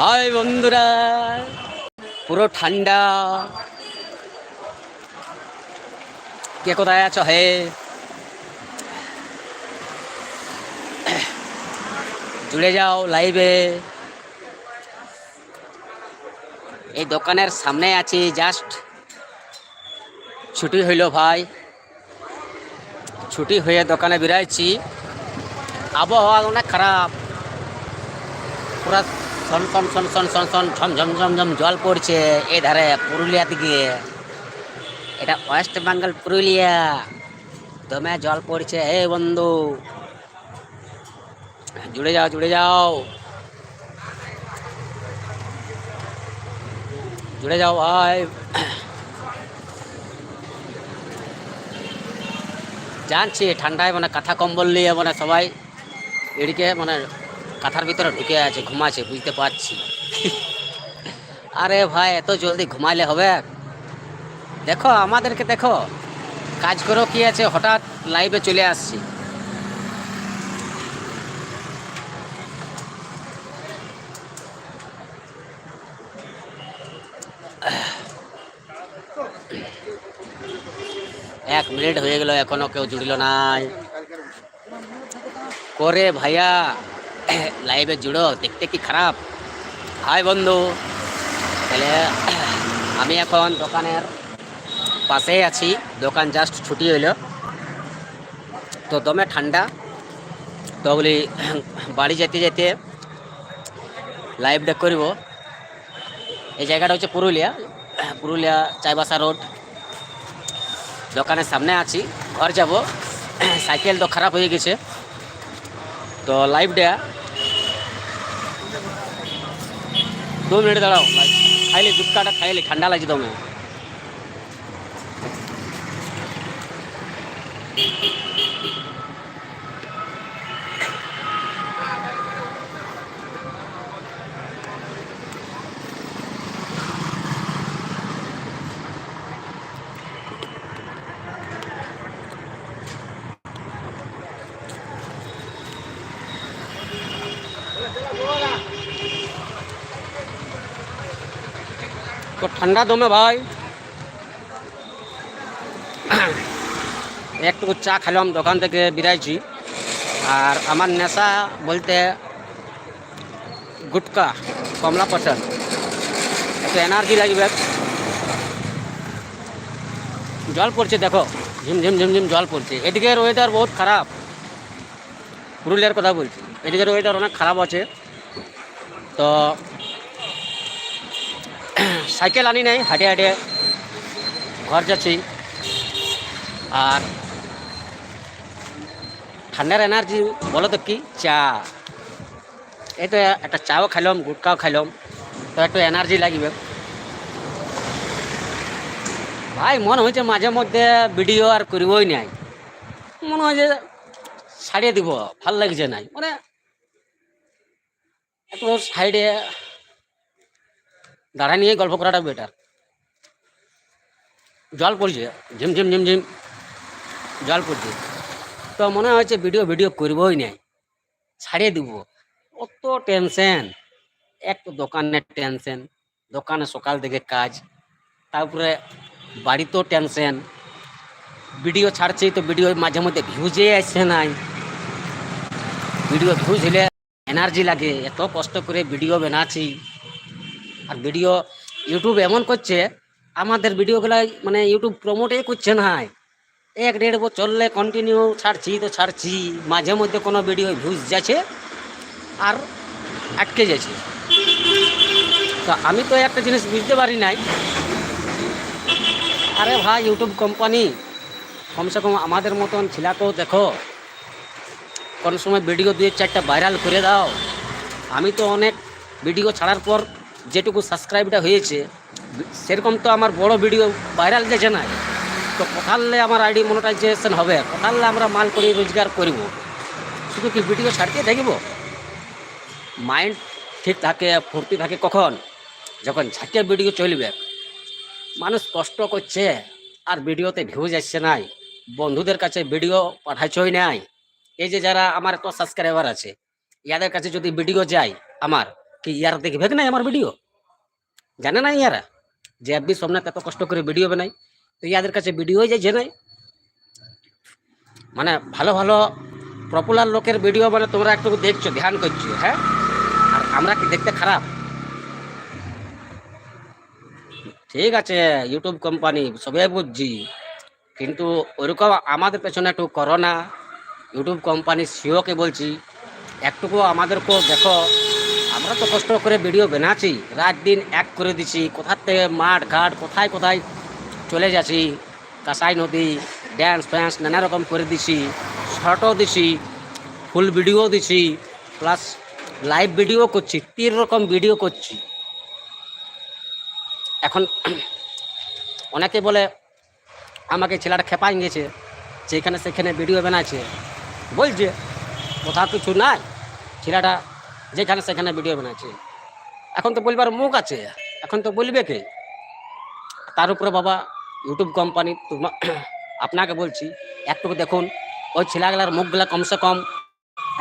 High বন্ধুরা, পুরো ঠান্ডা। কে কোথায় আছো হে? জুড়ে যাও লাইভে। এই দোকানের সামনে আছি, জাস্ট ছুটি হইল ভাই। ছুটি হয়ে দোকানে বেরাইছি আবহাওয়া অনেক খারাপ। পুরা সন সন সন সন সন সন, ঝম ঝম ঝম ঝম, জল পড়ছে এই ধারে পুরুলিয়া দিকে। এটা ওয়েস্ট বেঙ্গল পুরুলিয়া। দমে জল পড়ছে হে বন্ধু। জুড়ে যাও জুড়ে যাও। জুড়ে যাও ভাই। জানছি, ঠান্ডায় মানে কাঁথা কম্বল নিয়ে মানে সবাই। এদিকে মানে কাঁথার ভিতরে ঢুকে আছে, ঘুমাচ্ছে, বুঝতে পারছি। আরে ভাই, এত জলদি ঘুমাইলে হবে? দেখো, আমাদেরকে দেখো, কাজ করো, কি আছে? হঠাৎ লাইভে চলে আসছি। এক মিনিট হয়ে গেল, এখনও কেউ জুড়িল নাই। করে ভাইয়া লাইভে জুড়ো দেখতে কি খারাপ হাই বন্ধু তাহলে আমি এখন দোকানের পাশেই আছি দোকান জাস্ট ছুটি হইল তো দমে ঠান্ডা তো বলি বাড়ি যেতে যেতে লাইভটা করব এই জায়গাটা হচ্ছে পুরুলিয়া পুরুলিয়া চাইবাসা রোড দোকানের সামনে আছি ঘর যাব সাইকেল তো খারাপ হয়ে গেছে তো লাইভটা দু মিনিট দাঁড়াও। খাইলে দুধকাটা খাইলে ঠান্ডা লাগছে দমে তো ঠান্ডা দমে ভাই একটু চা খেলাম দোকান থেকে বিরাইছি আর আমার নেশা বলতে গুটকা কমলা পছন্দ একটু এনার্জি লাগবে জল পড়ছে দেখো ঝিম ঝিম ঝিম ঝিম জল পড়ছে এদিকের ওয়েদার বহুত খারাপ পুরুলিয়ার কথা বলছি এদিকের ওয়েদার অনেক খারাপ আছে তো সাইকেল আনি নাই, হাঁটে হাঁটে ঘর যাচ্ছি। আর ঠান্ডার এনার্জি বলো তো কি? চা। এই তো একটা চাও খাইলাম, গুটকাও খাইলাম, তো একটু এনার্জি লাগবে। ভাই, মনে হয়েছে মাঝে মধ্যে ভিডিও আর করবই নাই। মনে হয় যে ছাড়িয়ে দিব, ভালো লাগছে নাই। মানে একটু সাইডে দাঁড়া নিয়ে গল্প করাটা বেটার জল পড়ছে, ঝিম ঝিম ঝিম ঝিম জল পড়ছে। তো মনে হচ্ছে ভিডিও ভিডিও করবই নাই। ছাড়িয়ে দিব। অত টেনশন এক তো দোকানের টেনশন দোকানে সকাল থেকে কাজ, তারপরে বাড়িতেও টেনশন ভিডিও ছাড়ছি তো ভিডিও মাঝে মধ্যে ভিউজে আসছে নাই। ভিডিও ভিউজ হলে এনার্জি লাগে, এত কষ্ট করে ভিডিও বানাচ্ছি। আর ভিডিও ইউটিউব এমন করছে, আমাদের ভিডিওগুলো মানে ইউটিউব প্রমোটই করছে না এক দেড় বছর চললে কন্টিনিউ ছাড়ছি তো ছাড়ছি, মাঝে মধ্যে কোনো ভিডিও ভিউজ যাচ্ছে আর আটকে যাচ্ছে। তো আমি তো একটা জিনিস বুঝতে পারি নাই। আরে ভাই ইউটিউব কোম্পানি কমসে কম আমাদের মতন ছেলেকেও দেখো, কোন সময় ভিডিও দুই চারটা ভাইরাল করে দাও। আমি তো অনেক ভিডিও ছাড়ার পর যেটুকু সাবস্ক্রাইবটা হয়েছে, সেরকম তো আমার বড় ভিডিও ভাইরাল গেছে না। তো কোথালে আমার আইডি মনিটাইজেশন হবে? কোথালে আমরা মাল করে রোজগার করব? শুধু কি ভিডিও ছাড়তে থাকিব? মাইন্ড ঠিক থাকে, ফুর্তি থাকে কখন? যখন ঝাঁকে ভিডিও চলবে। মানুষ কষ্ট করছে, আর ভিডিওতে ভিউজ আসছে নাই। বন্ধুদের কাছে ভিডিও পাঠাচ্ছই নাই। এই যে যারা আমার তো সাবস্ক্রাইবার আছে ইয়াদের কাছে যদি ভিডিও যায় আমার কি ইয়ার দেখবে নাই আমার ভিডিও জানে না ইয়ারা যে এফবি সোমনাথ এত কষ্ট করে ভিডিও বানাই তো ইয়াদের কাছে ভিডিও যাইছে নাই মানে ভালো ভালো পপুলার লোকের ভিডিও মানে তোমরা একটু দেখছ ধ্যান করছ হ্যাঁ আর আমরা কি দেখতে খারাপ ঠিক আছে ইউটিউব কোম্পানি সবাই বুঝছি কিন্তু ওরকম আমাদের পেছনে একটু করো না ইউটিউব কোম্পানির সিওকে বলছি একটুকু আমাদেরকেও দেখো আমরা তো কষ্ট করে ভিডিও বানাচ্ছি। রাত দিন এক করে দিছি কোথার থেকে মাঠ, ঘাট, কোথায় কোথায় চলে যাচ্ছি? কাঁসাই নদী ড্যান্স ফ্যান্স নানা রকম করে দিছি শর্টও দিছি ফুল ভিডিও দিছি প্লাস লাইভ ভিডিও করছি, তিন রকম ভিডিও করছি। এখন অনেকে বলে, আমাকে ছেলেটা খেপাই গেছে, যেখানে সেখানে ভিডিও বানাচ্ছে। বলছে, কোথাও কিছু নাই। ছেলেটা যেখানে সেখানে ভিডিও বানাচ্ছে। এখন তো বলবার মুখ আছে। এখন তো বলবে কে? তার উপরে বাবা ইউটিউব কোম্পানি তোমা, আপনাকে বলছি, একটু দেখুন, ওই ছেলেগুলার মুখগুলা কমসে কম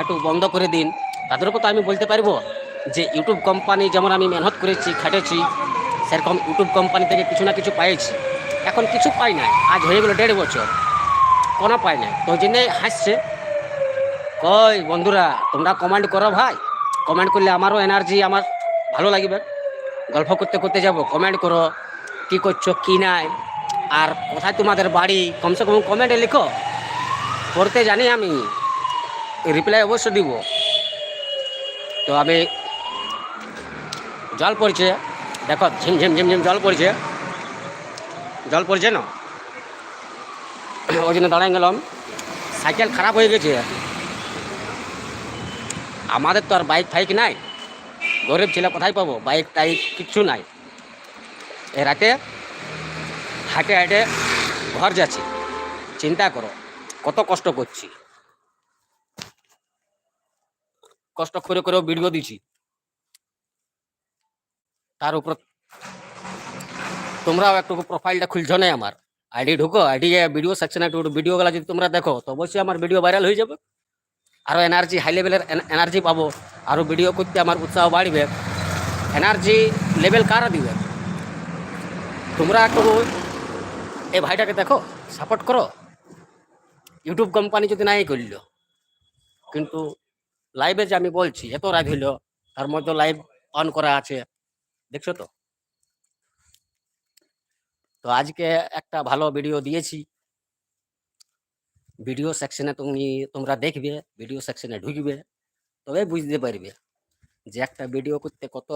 একটু বন্ধ করে দিন। তাদেরকে তো আমি বলতে পারব যে ইউটিউব কোম্পানি যেমন আমি মেহনত করেছি, খাটেছি, সেরকম ইউটিউব কোম্পানি থেকে কিছু না কিছু পাইছি। এখন কিছু পাই নাই। আজ হয়ে গেলো দেড় বছর। কোনো পাই নাই। তো জন্যে হাসছে। কই বন্ধুরা, তোমরা কমেন্ট করো ভাই। কমেন্ট করলে আমারও এনার্জি আমার ভালো লাগবে। গল্প করতে করতে যাব, কমেন্ট করো, কি করছ, কি নাই, আর কোথায় তোমাদের বাড়ি, কমসে কম কমেন্টে লিখো। পড়তে জানি আমি রিপ্লাই অবশ্য দিব। তো আমি, জল পড়ছে, দেখো, ঝিম ঝিম ঝিম ঝিম, জল পড়ছে। জল পড়ছে না? ওই জন্য দাঁড়াই গেলাম। সাইকেল খারাপ হয়ে গেছে। আমাদের তো আর বাইক ফাইক নাই। গরিব ছেলে কোথায় পাবো? বাইক টাইক কিচ্ছু নাই। এ রাতে হাঁটে হাঁটে ঘর যাচ্ছি। চিন্তা করো, কত কষ্ট করছি। কষ্ট করে করেও ভিডিও দিছি তার উপর তোমরাও একটু প্রোফাইলটা খুলছো না আমার। আইডি ঢুকো আইডি ভিডিও সেকশনে একটু ভিডিওগুলো যদি তোমরা দেখো, তো অবশ্যই আমার ভিডিও ভাইরাল হয়ে যাবে। আরও এনার্জি হাই লেভেলের এনার্জি পাবো আরও ভিডিও করতে আমার উৎসাহ বাড়বে এনার্জি লেভেল কারা দিবে? তোমরা একটু এই ভাইটাকে দেখো সাপোর্ট করো। ইউটিউব কোম্পানি যদি নাই করল, কিন্তু লাইভে যে আমি বলছি, এত রাত হইল, তার মধ্যে লাইভ অন করা আছে, দেখছ তো? তো আজকে একটা ভালো ভিডিও দিয়েছি। ভিডিও সেকশনে তুমি, তোমরা দেখবে, ভিডিও সেকশনে ঢুকবে, তবে বুঝতে পারবে যে একটা ভিডিও করতে কত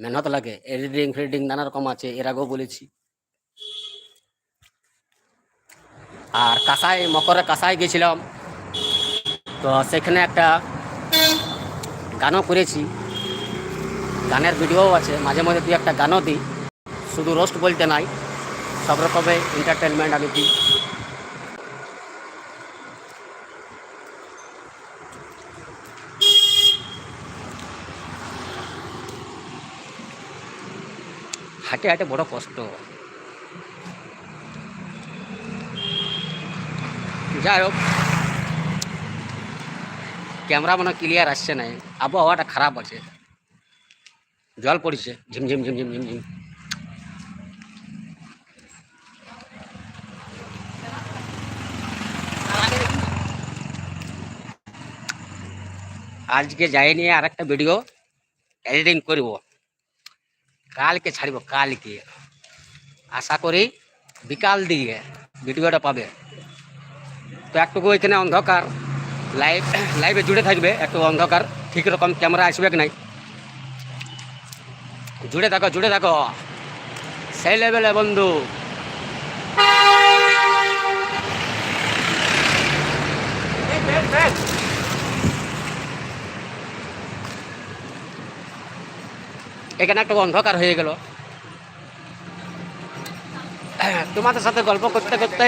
মেহনত লাগে। এডিটিং ফেডিটিং নানা রকম আছে, এর আগেও বলেছি। আর কাঁসাই, মকরে কাঁসাই গেছিলাম। তো সেখানে একটা গানও করেছি। গানের ভিডিও আছে, মাঝে মাঝে দুই একটা গানও দিই। শুধু রোস্ট বলতে নাই, সব রকমের এন্টারটেনমেন্ট আমি দিই। হাঁটে হাঁটে বড় কষ্ট। যাই হোক ক্যামেরা মনে ক্লিয়ার আসছে না আবহাওয়াটা খারাপ আছে। জল পড়ছে ঝিমঝিম ঝিমঝিম ঝিমঝিম আজকে যাই নিয়ে আর একটা ভিডিও এডিটিং করব। কালকে ছাড়ব, কালকে। আশা করি বিকাল দিকে ভিডিওটা পাবে। তো একটুকু এখানে অন্ধকার। লাইভ, লাইভে জুড়ে থাকবে, একটু অন্ধকার। ঠিক রকম ক্যামেরা আসবে কি নাই? জুড়ে থাকো জুড়ে থাকো। সেই লেভেলে, বন্ধু। এখানে একটু অন্ধকার হয়ে গেল। তোমাদের সাথে গল্প করতে করতে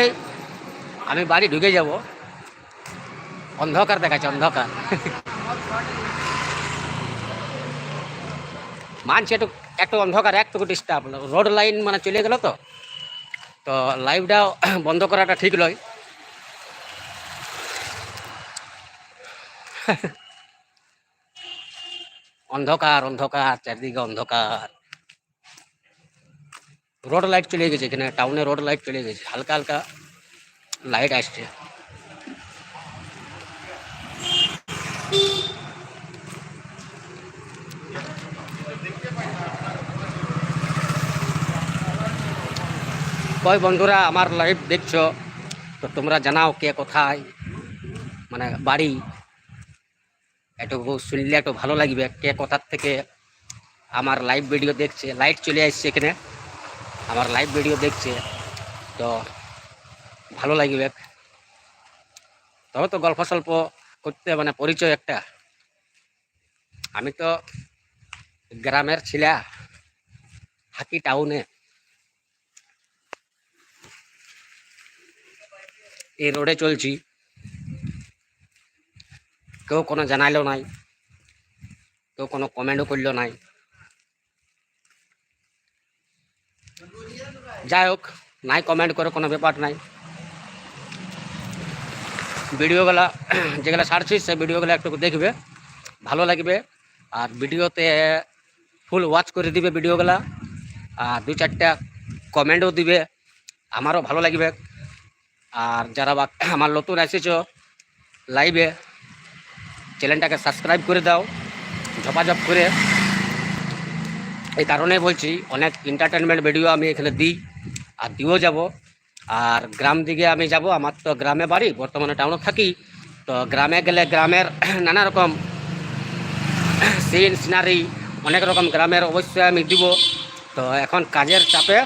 আমি বাড়ি ঢুকে যাব। অন্ধকার দেখাচ্ছে, অন্ধকার। মানছি একটু একটু অন্ধকার একটু ডিস্টার্ব রোড লাইন মানে চলে গেল তো। তো লাইভটা বন্ধ করাটা ঠিক নয়। অন্ধকার অন্ধকার, চারদিকে অন্ধকার। রোড লাইট চলে গেছে এখানে টাউনে রোড লাইট চলে গেছে, হালকা হালকা লাইট আসছে। কয় বন্ধুরা, আমার লাইভ দেখছ? তো তোমরা জানাও কে কোথায় মানে বাড়ি। একটু শুনলে একটু ভালো লাগবে, কে কোথার থেকে আমার লাইভ ভিডিও দেখছে লাইট চলে আসছে এখানে, আমার লাইভ ভিডিও দেখছে, তো ভালো লাগবে। তবে তো গল্প সল্প করতে মানে পরিচয় একটা। আমি তো গ্রামের ছিলা হাকি টাউনে এই রোডে চলছি। কেউ কোনো জানাইলো নাই, কেউ কোনো কমেন্টও করল নাই। যাই হোক, নাই কমেন্ট করে কোনো ব্যাপার নাই। ভিডিওগুলা যেগুলো ছাড়ছি সে ভিডিওগুলো একটু দেখবে, ভালো লাগবে। আর ভিডিওতে ফুল ওয়াচ করে দিবে ভিডিওগুলা। আর দু চারটা কমেন্টও দিবে, আমারও ভালো লাগবে। আর যারা বা আমার নতুন এসেছ, লাইভে চ্যানেলটাকে সাবস্ক্রাইব করে দাও, ঝপাঝপ করে। এই কারণে বলছি, অনেক এন্টারটেনমেন্ট ভিডিও আমি এখানে দিই আর দিয়েও যাব। আর গ্রাম দিকে আমি যাব, আমার তো গ্রামে বাড়ি, বর্তমানে টাউনে থাকি। তো গ্রামে গেলে গ্রামের নানা রকম সিন সিনারি অনেক রকম গ্রামের অবশ্যই আমি দিব। তো এখন কাজের চাপে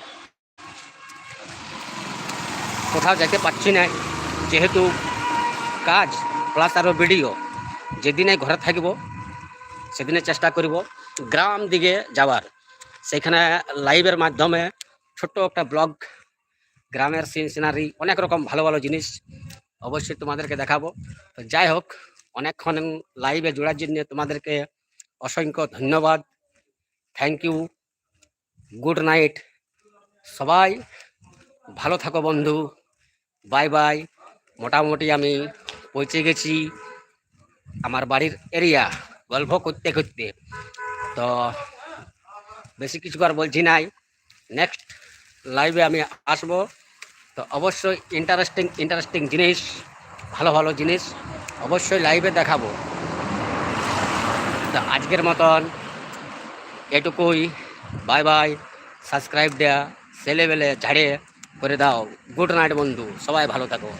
কোথাও যেতে পারছি না, যেহেতু কাজ প্লাস আরও ভিডিও যেদিনে ঘরে থাকব, সেদিনে চেষ্টা করব গ্রাম দিকে যাওয়ার। সেখানে লাইভের মাধ্যমে ছোট্ট একটা ব্লগ, গ্রামের সিন সিনারি অনেক রকম ভালো ভালো জিনিস অবশ্যই তোমাদেরকে দেখাবো। তো যাই হোক, অনেকক্ষণ লাইভে জোড়ার জন্য তোমাদেরকে অসংখ্য ধন্যবাদ। থ্যাংক ইউ গুড নাইট সবাই ভালো থাকো বন্ধু। বাই বাই মোটামুটি আমি পৌঁছে গেছি। আমার বাড়ির এরিয়া, গল্প করতে করতে। তো বেশি কিছু আর বলছি নাই। নেক্সট লাইভে আমি আসব। তো অবশ্যই ইন্টারেস্টিং ইন্টারেস্টিং জিনিস, ভালো ভালো জিনিস অবশ্যই লাইভে দেখাবো। তো আজকের মতন এটুকুই। বাই বাই সাবস্ক্রাইব দেয়া, ছেলেবেলে ঝাড়ে করে দাও। গুড নাইট বন্ধু। সবাই ভালো থাকো।